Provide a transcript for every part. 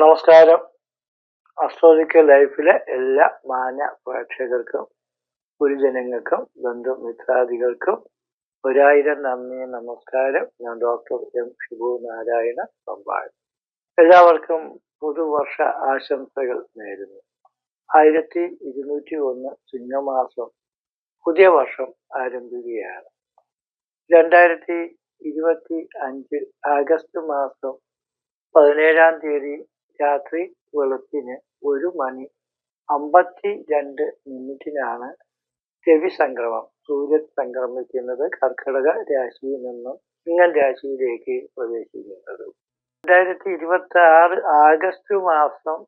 നമസ്കാരം. അസ്ട്രോളജിക്കൽ ലൈഫിലെ എല്ലാ മാന്യ പ്രേക്ഷകർക്കും ഗുരുജനങ്ങൾക്കും ബന്ധു മിത്രാദികൾക്കും ഒരായിരം നന്ദി നമസ്കാരം. ഞാൻ ഡോക്ടർ എം ശിബു നാരായണ പമ്പാഴ് എല്ലാവർക്കും പുതുവർഷ ആശംസകൾ നേരുന്നു. ആയിരത്തി ഇരുന്നൂറ്റി ഒന്ന് ചിങ്ങമാസം പുതിയ വർഷം ആരംഭിക്കുകയാണ്. രണ്ടായിരത്തി ഇരുപത്തി അഞ്ച് ആഗസ്റ്റ് മാസം പതിനേഴാം തീയതി രാത്രി വെളുപ്പിന് ഒരു മണി അമ്പത്തി രണ്ട് മിനിറ്റിനാണ് രവി സംക്രമം. സൂര്യൻ സംക്രമിക്കുന്നത് കർക്കിടക രാശിയിൽ നിന്നും ചിങ്ങൻ രാശിയിലേക്ക് പ്രവേശിക്കുന്നത്. രണ്ടായിരത്തി ഇരുപത്തി ആറ് ആഗസ്റ്റ് മാസം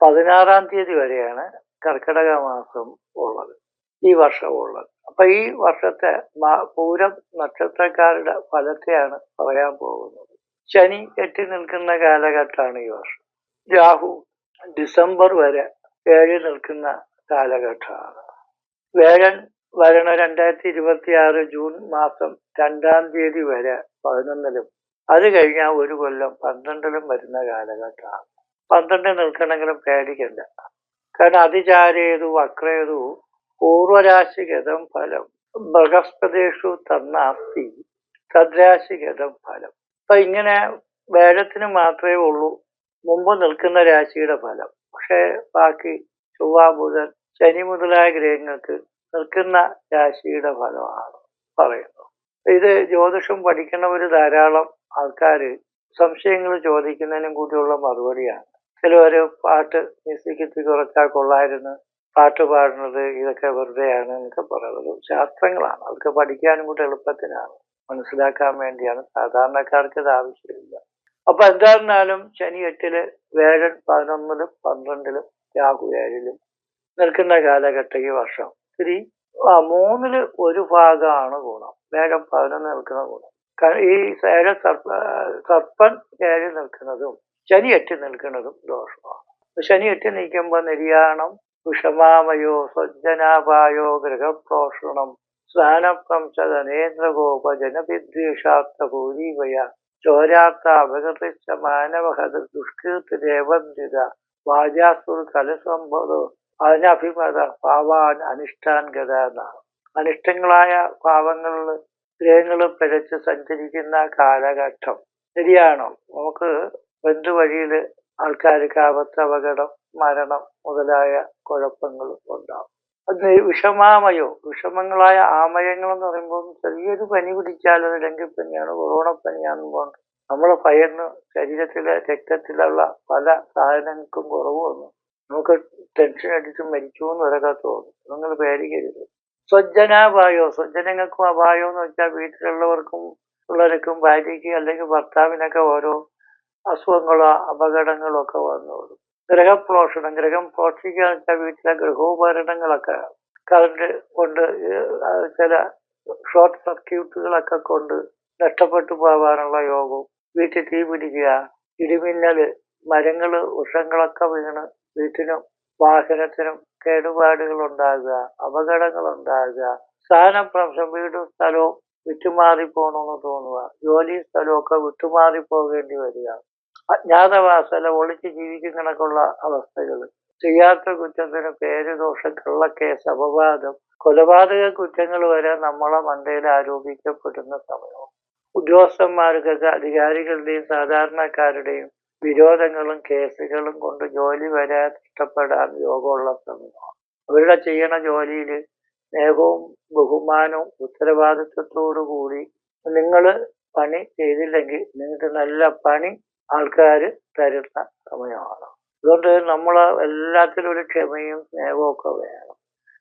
പതിനാറാം തീയതി വരെയാണ് കർക്കിടക മാസം ഉള്ളത്. ഈ വർഷം ഉള്ളത്. അപ്പൊ ഈ വർഷത്തെ പൂരം നക്ഷത്രക്കാരുടെ ഫലത്തെയാണ് പറയാൻ പോകുന്നത്. ശനി കെട്ടി നിൽക്കുന്ന കാലഘട്ടമാണ് ഈ വർഷം. രാഹു ഡിസംബർ വരെ ഏഴ് നിൽക്കുന്ന കാലഘട്ടമാണ്. വേഴൻ വരണ രണ്ടായിരത്തി ഇരുപത്തി ആറ് ജൂൺ മാസം രണ്ടാം തീയതി വരെ പതിനൊന്നിലും അത് കഴിഞ്ഞാൽ ഒരു കൊല്ലം പന്ത്രണ്ടിലും വരുന്ന കാലഘട്ടമാണ്. പന്ത്രണ്ട് നിൽക്കണമെങ്കിലും പേടിക്കണ്ട. കാരണം അതിചാരേതു വക്രേതു പൂർവരാശിഗതം ഫലം ബൃഹസ്പതേഷു തന്നാസ്തി തദ്രാശിഗതം ഫലം. അപ്പൊ ഇങ്ങനെ വേഴത്തിന് മാത്രമേ ഉള്ളൂ മുമ്പ് നിൽക്കുന്ന രാശിയുടെ ഫലം. പക്ഷേ ബാക്കി ചൊവ്വ ബുധൻ ശനി മുതലായ ഗ്രഹങ്ങൾക്ക് നിൽക്കുന്ന രാശിയുടെ ഫലമാണ് പറയുന്നത്. ഇത് ജ്യോതിഷം പഠിക്കുന്നവർ ധാരാളം ആൾക്കാർ സംശയങ്ങൾ ചോദിക്കുന്നതിനും കൂടിയുള്ള മറുപടിയാണ്. ചിലവർ പാട്ട് മ്യൂസിക് കുറച്ചാൽ കൊള്ളായിരുന്നു പാട്ട് പാടുന്നത് ഇതൊക്കെ വെറുതെയാണ് എന്നൊക്കെ പറയുന്നത്. ശാസ്ത്രങ്ങളാണ്. അതൊക്കെ പഠിക്കാനും കൂടെ എളുപ്പത്തിനാണ്. മനസ്സിലാക്കാൻ വേണ്ടിയാണ്. സാധാരണക്കാർക്ക് ഇത് ആവശ്യമില്ല. അപ്പൊ എന്തായിരുന്നാലും ശനി എട്ടിൽ വേഴൻ പതിനൊന്നിലും പന്ത്രണ്ടിലും രാഹു ഏഴിലും നിൽക്കുന്ന കാലഘട്ടം ഈ വർഷം. ഇത്തിരി ആ മൂന്നിൽ ഒരു ഭാഗമാണ് ഗുണം. വേഴം പതിനൊന്ന് നിൽക്കുന്ന ഗുണം. ഈ ഏഴ സർപ്പൻ ഏഴ് നിൽക്കുന്നതും ശനി എട്ടി നിൽക്കുന്നതും ദോഷമാണ്. ശനി എട്ടി നിൽക്കുമ്പോൾ നിര്യാണം വിഷമാമയോ സജ്ജനാപായോ ഗൃഹപ്രോഷണം സ്നാനപ്രംശതനേന്ദ്രഗോപ ജനവിദ്വേഷാർത്ഥ ഭൂരീവയ ചോരാത്ത അപകർഷിച്ച മാനവഹത ദുഷ്കീർത്തിരേവന്തിത വാജാസുർ കലസമ്പതോ അതിനഭിമത പാവാൻ അനുഷ്ഠാൻ ഗത എന്നാണ് അനിഷ്ടങ്ങളായ പാവങ്ങളിൽ ഗ്രഹങ്ങൾ പിഴച്ച് സഞ്ചരിക്കുന്ന കാലഘട്ടം. ശരിയാണോ? നമുക്ക് ബന്ധുവഴിയിൽ ആൾക്കാർക്ക് അപകടം മരണം മുതലായ കുഴപ്പങ്ങൾ ഉണ്ടാവും. വിഷമാമയോ? വിഷമങ്ങളായ ആമയങ്ങൾ എന്ന് പറയുമ്പോൾ ചെറിയൊരു പനി പിടിച്ചാൽ അത് ഡെങ്കിപ്പനിയാണ് കൊറോണ പനിയാണെന്ന് പറഞ്ഞു നമ്മളെ ഭയന്ന് ശരീരത്തിലെ രക്തത്തിലുള്ള പല സാധനങ്ങൾക്കും കുറവ് വന്നു. നമുക്ക് ടെൻഷൻ അടിച്ച് മരിച്ചു എന്ന് തോന്നും നിങ്ങൾ പേടിക്കരുത്. സ്വജ്ജനാഭായോ സ്വജ്ജനങ്ങൾക്കും അപായോ എന്ന് വെച്ചാൽ വീട്ടിലുള്ളവർക്കും പിള്ളേർക്കും ഭാര്യയ്ക്ക് അല്ലെങ്കിൽ ഭർത്താവിനൊക്കെ ഓരോ അസുഖങ്ങളോ അപകടങ്ങളോ ഒക്കെ വന്നോളും ഗ്രഹപ്രോഷണം ഗ്രഹം പ്രോഷിക്കുക വെച്ചാൽ വീട്ടിലെ ഗൃഹോപകരണങ്ങളൊക്കെ കറണ്ട് കൊണ്ട് ചില ഷോർട്ട് സർക്യൂട്ടുകളൊക്കെ കൊണ്ട് നഷ്ടപ്പെട്ടു പോകാനുള്ള യോഗവും വീട്ടിൽ തീ പിടിക്കുക ഇടിമിന്നൽ മരങ്ങൾ വൃക്ഷങ്ങളൊക്കെ വീണ് വീട്ടിനും വാഹനത്തിനും കേടുപാടുകൾ ഉണ്ടാകുക അപകടങ്ങൾ ഉണ്ടാകുക സ്ഥാനപ്രംശം വീടും സ്ഥലവും വിട്ടുമാറി പോകണമെന്ന് തോന്നുക. ജോലി സ്ഥലമൊക്കെ വിട്ടുമാറി പോകേണ്ടി വരിക. അജ്ഞാതവാസല ഒളിച്ച് ജീവിക്കുന്നതിനൊക്കെയുള്ള അവസ്ഥകൾ ചെയ്യാത്ത കുറ്റത്തിന് പേര് ദോഷം കള്ളക്കേസ് അപവാദം കൊലപാതക കുറ്റങ്ങൾ വരെ നമ്മളെ മണ്ടയിൽ ആരോപിക്കപ്പെടുന്ന സമയവും. ഉദ്യോഗസ്ഥന്മാർക്കൊക്കെ അധികാരികളുടെയും സാധാരണക്കാരുടെയും വിരോധങ്ങളും കേസുകളും കൊണ്ട് ജോലി വരെ ഇഷ്ടപ്പെടാൻ യോഗമുള്ള സമയമാണ്. അവരുടെ ചെയ്യണ ജോലിയിൽ സ്നേഹവും ബഹുമാനവും ഉത്തരവാദിത്വത്തോടു കൂടി നിങ്ങൾ പണി ചെയ്തില്ലെങ്കിൽ നിങ്ങൾക്ക് നല്ല പണി ആൾക്കാർ തരുന്ന സമയമാണ്. അതുകൊണ്ട് നമ്മൾ എല്ലാത്തിലും ഒരു ക്ഷമയും സ്നേഹവും ഒക്കെ വേണം.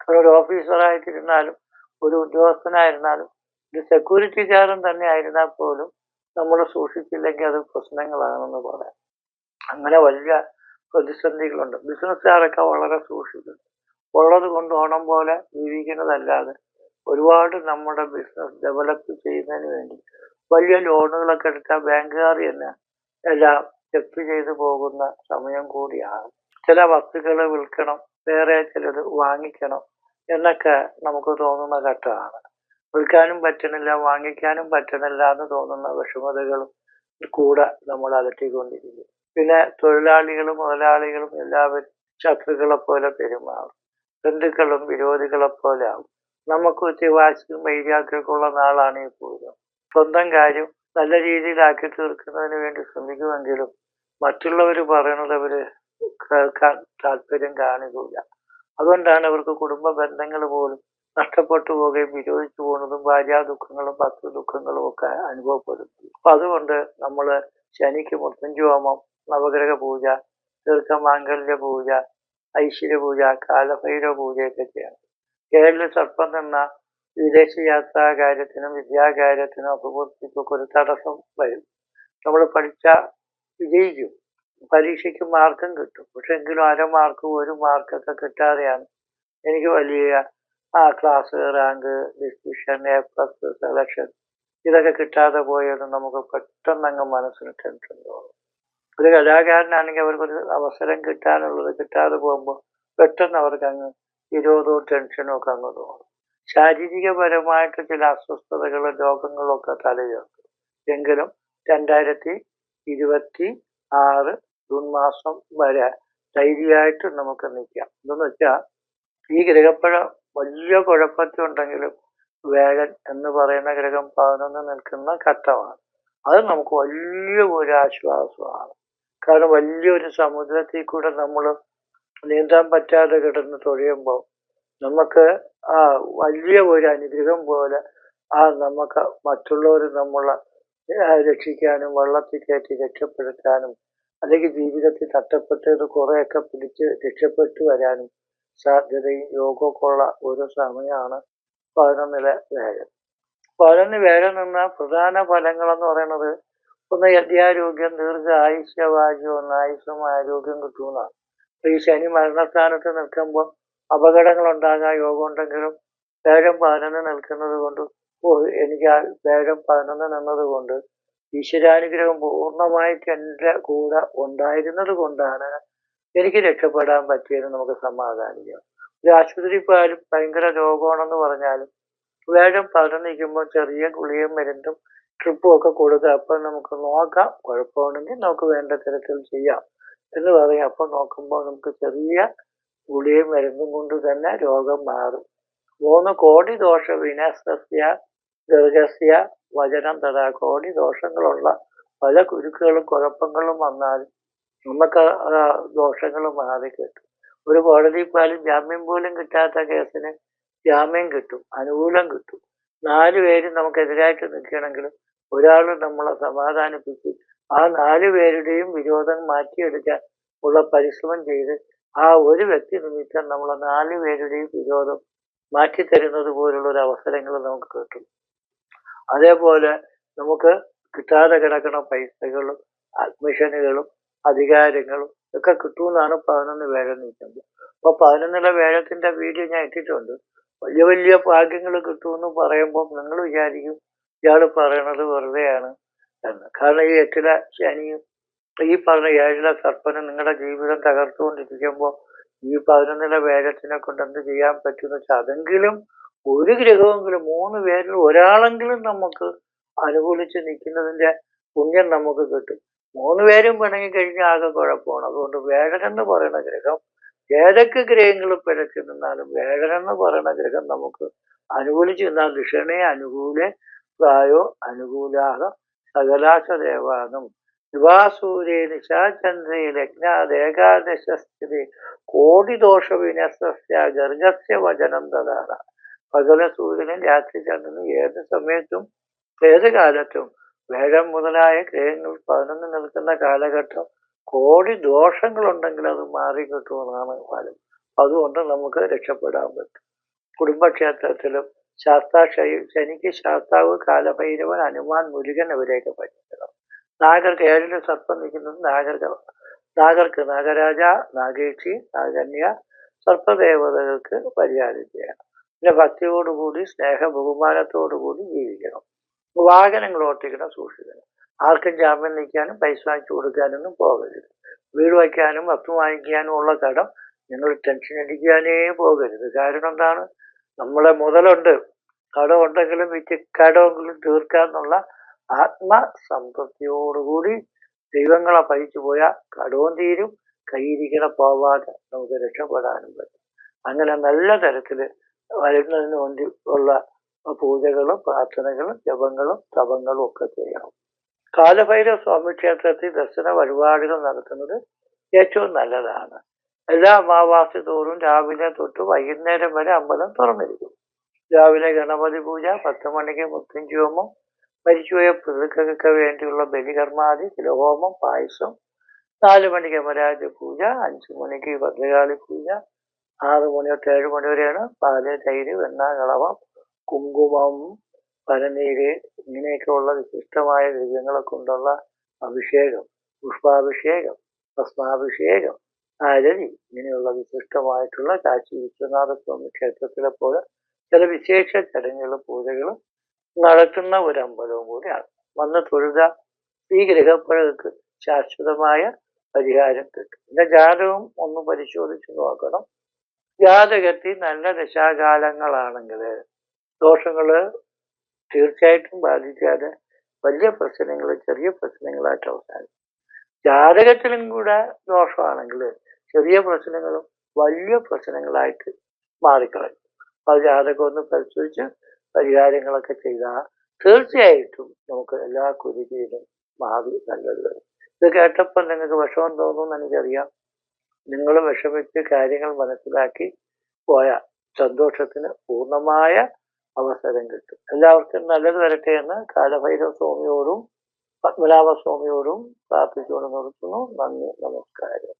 കാരണം ഒരു ഓഫീസറായിട്ടിരുന്നാലും ഒരു ഉദ്യോഗസ്ഥനായിരുന്നാലും ഒരു സെക്യൂരിറ്റിക്കാരൻ തന്നെ ആയിരുന്നാൽ പോലും നമ്മൾ സൂക്ഷിച്ചില്ലെങ്കിൽ അത് പ്രശ്നങ്ങളാണെന്ന് പറയാം. അങ്ങനെ വലിയ പ്രതിസന്ധികളുണ്ട്. ബിസിനസ്സുകാരൊക്കെ വളരെ സൂക്ഷിക്കുന്നു. ഉള്ളത് കൊണ്ട് ഓണം പോലെ ജീവിക്കുന്നതല്ലാതെ ഒരുപാട് നമ്മുടെ ബിസിനസ് ഡെവലപ്പ് ചെയ്യുന്നതിന് വേണ്ടി വലിയ ലോണുകളൊക്കെ എടുത്താൽ ബാങ്കുകാർ തന്നെ എല്ലാം ജപ്തി ചെയ്തു പോകുന്ന സമയം കൂടിയാണ്. ചില വസ്തുക്കൾ വിൽക്കണം വേറെ ചിലത് വാങ്ങിക്കണം എന്നൊക്കെ നമുക്ക് തോന്നുന്ന ഘട്ടമാണ്. വിൽക്കാനും പറ്റണില്ല വാങ്ങിക്കാനും പറ്റണില്ല എന്ന് തോന്നുന്ന വിഷമതകളും കൂടെ നമ്മൾ അലട്ടിക്കൊണ്ടിരിക്കും പിന്നെ തൊഴിലാളികളും മുതലാളികളും എല്ലാവരും ശത്രുക്കളെ പോലെ പെരുമാറും. ബന്ധുക്കളും വിരോധികളെ പോലെ ആവും. നമുക്ക് ഉച്ചവാശിയും വൈരാഗ്യക്കുള്ള നാളാണ് ഈ പൂരം. സ്വന്തം കാര്യം നല്ല രീതിയിലാക്കി തീർക്കുന്നതിന് വേണ്ടി ശ്രമിക്കുമെങ്കിലും മറ്റുള്ളവർ പറയണത് അവർ കേൾക്കാൻ താല്പര്യം കാണിക്കില്ല അതുകൊണ്ടാണ് അവർക്ക് കുടുംബ ബന്ധങ്ങൾ പോലും നഷ്ടപ്പെട്ടു പോവുകയും വിരോധിച്ചു പോകുന്നതും ഭാര്യ ദുഃഖങ്ങളും ഭക്തി ദുഃഖങ്ങളും ഒക്കെ അനുഭവപ്പെടുന്നത്. അപ്പൊ അതുകൊണ്ട് നമ്മൾ ശനിക്ക് മുത്തഞ്ചു നവഗ്രഹ പൂജ ദീർഘമാംഗല്യ പൂജ ഐശ്വര്യ പൂജ കാലഭൈരവ പൂജയൊക്കെ ചെയ്യണം. കേരള സർപ്പം നിന്ന വിദേശ യാത്രാ കാര്യത്തിനും വിദ്യാകാര്യത്തിനും അഭിവൃദ്ധിക്കൊക്കെ ഒരു തടസ്സം വരും. നമ്മൾ പഠിച്ച വിജയിക്കും പരീക്ഷയ്ക്ക് മാർക്കും കിട്ടും. പക്ഷെ എങ്കിലും അര മാർക്ക് ഒരു മാർക്കൊക്കെ കിട്ടാതെയാണ് എനിക്ക് വലിയ ആ class rank description A plus selection ഇതൊക്കെ കിട്ടാതെ പോയത് നമുക്ക് പെട്ടെന്ന് അങ്ങ് മനസ്സിന് ടെൻഷൻ തോന്നും. ഒരു കലാകാരനാണെങ്കിൽ അവർക്കൊരു അവസരം കിട്ടാനുള്ളത് കിട്ടാതെ പോകുമ്പോൾ പെട്ടെന്ന് അവർക്ക് അങ്ങ് വിരോധവും ടെൻഷനും ഒക്കെ അങ്ങ് തോന്നും. ശാരീരികപരമായിട്ട് ചില അസ്വസ്ഥതകളും രോഗങ്ങളും ഒക്കെ തലചേർത്തു എങ്കിലും രണ്ടായിരത്തി ഇരുപത്തി ആറ് ജൂൺ മാസം വരെ ധൈര്യമായിട്ട് നമുക്ക് നിൽക്കാം. എന്തെന്ന് വെച്ചാൽ ഈ ഗ്രഹപ്പഴ വലിയ കുഴപ്പത്തിലുണ്ടെങ്കിലും വേഴൻ എന്ന് പറയുന്ന ഗ്രഹം പതിനൊന്ന് നിൽക്കുന്ന ഘട്ടമാണ്. അത് നമുക്ക് വലിയ ഒരു ആശ്വാസമാണ്. കാരണം വലിയൊരു സമുദ്രത്തിൽ കൂടെ നമ്മൾ നീന്താൻ പറ്റാതെ കിടന്ന് തൊഴിയുമ്പോൾ നമുക്ക് ആ വലിയ ഒരു അനുഗ്രഹം പോലെ ആ നമുക്ക് മറ്റുള്ളവർ നമ്മളെ രക്ഷിക്കാനും വെള്ളത്തിൽ കയറ്റി രക്ഷപ്പെടുത്താനും അല്ലെങ്കിൽ ജീവിതത്തിൽ തട്ടപ്പെട്ടത് കുറേയൊക്കെ പിടിച്ച് രക്ഷപ്പെട്ടു വരാനും സാധ്യതയും യോഗമൊക്കെ ഉള്ള ഒരു സമയമാണ് പതിനൊന്നിലെ വേഗം പതിനൊന്ന് വേഗം നിന്ന പ്രധാന ഫലങ്ങളെന്ന് പറയുന്നത് ഒന്ന് യദ്യാരോഗ്യം ദീർഘ ആയുഷ്യവാചം ഒന്ന് ആയുസ്സും ആരോഗ്യം കിട്ടുമെന്നാണ്. ഈ ശനി മരണസ്ഥാനത്ത് നിൽക്കുമ്പോൾ അപകടങ്ങൾ ഉണ്ടാകാൻ യോഗം ഉണ്ടെങ്കിലും വേഗം പതിനൊന്ന് നിൽക്കുന്നത് കൊണ്ട് എനിക്ക് ആ വേഗം പതിനൊന്ന് നിന്നത് കൊണ്ട് ഈശ്വരാനുഗ്രഹം പൂർണമായിട്ട് എന്റെ കൂടെ ഉണ്ടായിരുന്നത് കൊണ്ടാണ് എനിക്ക് രക്ഷപ്പെടാൻ പറ്റിയത് നമുക്ക് സമാധാനിക്കാം. ഒരു ആശുപത്രി പോയാലും ഭയങ്കര രോഗമാണെന്ന് പറഞ്ഞാലും വേഗം പതിനൊന്നിരിക്കുമ്പോൾ ചെറിയ ഗുളിയും മരുന്നും ട്രിപ്പും ഒക്കെ കൊടുക്കുക അപ്പം നമുക്ക് നോക്കാം കുഴപ്പമുണ്ടെങ്കിൽ നമുക്ക് വേണ്ട തരത്തിൽ ചെയ്യാം എന്ന് പറയും. അപ്പം നോക്കുമ്പോൾ നമുക്ക് ചെറിയ ഗുളിയും മരുന്നും കൊണ്ട് തന്നെ രോഗം മാറും. മൂന്ന് കോടി ദോഷ വിനസ്യ ദീർഘസ്യ വചനം തഥാ. കോടി ദോഷങ്ങളുള്ള പല കുരുക്കുകളും കുഴപ്പങ്ങളും വന്നാലും നമുക്ക് ദോഷങ്ങൾ മാറി കിട്ടും. ഒരു കോടതി പാലും ജാമ്യം പോലും കിട്ടാത്ത കേസിന് ജാമ്യം കിട്ടും അനുകൂലം കിട്ടും. നാല് പേരും നമുക്കെതിരായിട്ട് നിൽക്കണമെങ്കിലും ഒരാൾ നമ്മളെ സമാധാനിപ്പിച്ച് ആ നാല് പേരുടെയും വിരോധം മാറ്റിയെടുക്കാൻ ഉള്ള പരിശ്രമം ചെയ്ത് ആ ഒരു വ്യക്തി നിമിത്തം നമ്മളെ നാല് പേരുടെയും വിരോധം മാറ്റിത്തരുന്നത് പോലുള്ള ഒരു അവസരങ്ങൾ നമുക്ക് കിട്ടും. അതേപോലെ നമുക്ക് കിട്ടാതെ കിടക്കുന്ന പൈസകളും അഡ്മിഷനുകളും അധികാരങ്ങളും ഒക്കെ കിട്ടുമെന്നാണ് പതിനൊന്ന് വേഴം നിൽക്കുന്നത് അപ്പൊ പതിനൊന്നിലെ വേഴത്തിന്റെ വീഡിയോ ഞാൻ ഇട്ടിട്ടുണ്ട്. വലിയ വലിയ ഭാഗ്യങ്ങൾ കിട്ടുമെന്ന് പറയുമ്പോൾ നിങ്ങൾ വിചാരിക്കും ഇയാൾ പറയണത് വെറുതെയാണ് എന്ന്. കാരണം ഈ എട്ടിലെ ശനിയും ഈ പറഞ്ഞ ഏഴില സർപ്പനും നിങ്ങളുടെ ജീവിതം തകർത്തുകൊണ്ടിരിക്കുമ്പോൾ ഈ പതിനൊന്നിലെ വേഗത്തിനെ കൊണ്ട് എന്ത് ചെയ്യാൻ പറ്റുമെന്ന് വെച്ചാൽ അതെങ്കിലും ഒരു ഗ്രഹമെങ്കിലും മൂന്ന് പേരിൽ ഒരാളെങ്കിലും നമുക്ക് അനുകൂലിച്ച് നിൽക്കുന്നതിന്റെ പുണ്യം നമുക്ക് കിട്ടും. മൂന്ന് പേരും പിണങ്ങി കഴിഞ്ഞാൽ ആകെ കുഴപ്പമാണ്. അതുകൊണ്ട് വേഴനെന്ന് പറയുന്ന ഗ്രഹം ഏതൊക്കെ ഗ്രഹങ്ങൾ പിഴച്ചു നിന്നാലും വേഴനെന്ന് പറയുന്ന ഗ്രഹം നമുക്ക് അനുകൂലിച്ച് നിന്നാൽ ദിഷണേ അനുകൂല പ്രായോ അനുകൂലാഹ സകലാശ ദേവാനം ദിവാസൂര്യ നിശാചന്ദ്രേ ലഗ്നാദേകാദശസ്ഥിതി കോടി ദോഷ വിനസ്യ ഗർഗസ്യ വചനം തഥാണ് പകല സൂര്യനും രാത്രി ചന്ദ്രനും ഏത് സമയത്തും ഏത് കാലത്തും വേഗം മുതലായ ഗ്രഹങ്ങൾ പതിനൊന്ന് നിൽക്കുന്ന കാലഘട്ടം കോടി ദോഷങ്ങളുണ്ടെങ്കിൽ അത് മാറി കിട്ടുമെന്നാണ് ഫലം അതുകൊണ്ട് നമുക്ക് രക്ഷപ്പെടാൻ പറ്റും. കുടുംബക്ഷേത്രത്തിലും ശാസ്താ ശനി- ശനിക്ക് ശാസ്താവ് കാലഭൈരവൻ ഹനുമാൻ മുരുകൻ അവരെയൊക്കെ പറ്റിക്കണം. നാഗർക്ക് ഏഴിന് സർപ്പം നിൽക്കുന്നത് നാഗർക്ക് നാഗർക്ക് നാഗരാജ നാഗേക്ഷി നാഗന്യ സർപ്പദേവതകൾക്ക് പരിഹാരം ചെയ്യണം പിന്നെ ഭക്തിയോടുകൂടി സ്നേഹ ബഹുമാനത്തോടുകൂടി ജീവിക്കണം. വാഹനങ്ങൾ ഓട്ടിക്കണം സൂക്ഷിക്കണം. ആർക്കും ജാമ്യം നിൽക്കാനും പൈസ വാങ്ങിച്ചു കൊടുക്കാനൊന്നും പോകരുത്. വീട് വയ്ക്കാനും വസ്തു വാങ്ങിക്കാനും ഉള്ള കടം നിങ്ങൾ ടെൻഷൻ അടിക്കാനേ പോകരുത്. കാരണം എന്താണ്? നമ്മളെ മുതലുണ്ട്. കടമുണ്ടെങ്കിലും വിറ്റ് കടമെങ്കിലും തീർക്കാന്നുള്ള ആത്മസംതൃപ്തിയോടുകൂടി ദൈവങ്ങളെ പഴിച്ചു പോയാൽ കടവും തീരും കൈയിരിക്കണ പോവാതെ നമുക്ക് രക്ഷപ്പെടാനും പറ്റും. അങ്ങനെ നല്ല തരത്തിൽ വരുന്നതിന് വേണ്ടി ഉള്ള പൂജകളും പ്രാർത്ഥനകളും ജപങ്ങളും തപങ്ങളും ഒക്കെ ചെയ്യണം. കാലഭൈരവ സ്വാമി ക്ഷേത്രത്തിൽ ദർശന വഴിപാടുകൾ നടത്തുന്നത് ഏറ്റവും നല്ലതാണ്. എല്ലാ അമാവാസി തോറും രാവിലെ തൊട്ട് വൈകുന്നേരം വരെ അമ്പലം തുറന്നിരിക്കും. രാവിലെ ഗണപതി പൂജ പത്ത് മണിക്ക് മുത്തഞ്ചി ഹോമം മരിച്ചുപോയ പിതൃക്കൾക്ക് വേണ്ടിയുള്ള ബലികർമാതി തിലഹോമം പായസം നാല് മണിക്ക് അമരാജ പൂജ അഞ്ചു മണിക്ക് ഭദ്രകാളി പൂജ ആറ് മണി തൊട്ട് ഏഴ് മണി വരെയാണ് പാൽ തൈര് വെണ്ണ കളവം കുങ്കുമം പനനീര് ഇങ്ങനെയൊക്കെയുള്ള വിശിഷ്ടമായ ദ്രവ്യങ്ങളെ കൊണ്ടുള്ള അഭിഷേകം പുഷ്പാഭിഷേകം ഭസ്മാഭിഷേകം ആരതി ഇങ്ങനെയുള്ള വിശിഷ്ടമായിട്ടുള്ള കാശി വിശ്വനാഥ സ്വാമി ക്ഷേത്രത്തിലെ പോലെ ചില വിശേഷ ചടങ്ങുകളും പൂജകളും നടത്തുന്ന ഒരു അമ്പലവും കൂടിയാണ്. വന്ന് തൊഴുത ഈ ഗ്രഹപ്പഴകൾക്ക് ശാശ്വതമായ പരിഹാരം കിട്ടും. പിന്നെ ജാതകവും ഒന്ന് പരിശോധിച്ച് നോക്കണം. ജാതകത്തിൽ നല്ല ദശാകാലങ്ങളാണെങ്കിൽ ദോഷങ്ങൾ തീർച്ചയായിട്ടും ബാധിക്കാതെ വലിയ പ്രശ്നങ്ങൾ ചെറിയ പ്രശ്നങ്ങളായിട്ട് അവസാനിക്കും. ജാതകത്തിലും കൂടെ ദോഷമാണെങ്കിൽ ചെറിയ പ്രശ്നങ്ങളും വലിയ പ്രശ്നങ്ങളായിട്ട് മാറിക്കളയും. അത് ജാതകം ഒന്ന് പരിശോധിച്ച് പരിഹാരങ്ങളൊക്കെ ചെയ്താൽ തീർച്ചയായിട്ടും നമുക്ക് എല്ലാ കുരുതിയിലും ഭാവി നല്ലത് വരും. ഇത് കേട്ടപ്പോൾ നിങ്ങൾക്ക് വിഷമം തോന്നുമെന്ന് എനിക്കറിയാം. നിങ്ങൾ വിഷമിച്ച് കാര്യങ്ങൾ മനസ്സിലാക്കി പോയ സന്തോഷത്തിന് പൂർണമായ അവസരം കിട്ടും. എല്ലാവർക്കും നല്ലത് വരട്ടെ എന്ന് കാലഭൈരവ സ്വാമിയോടും പത്മനാഭ സ്വാമിയോടും പ്രാർത്ഥിച്ചുകൊണ്ട് നിർത്തുന്നു. നന്ദി നമസ്കാരം.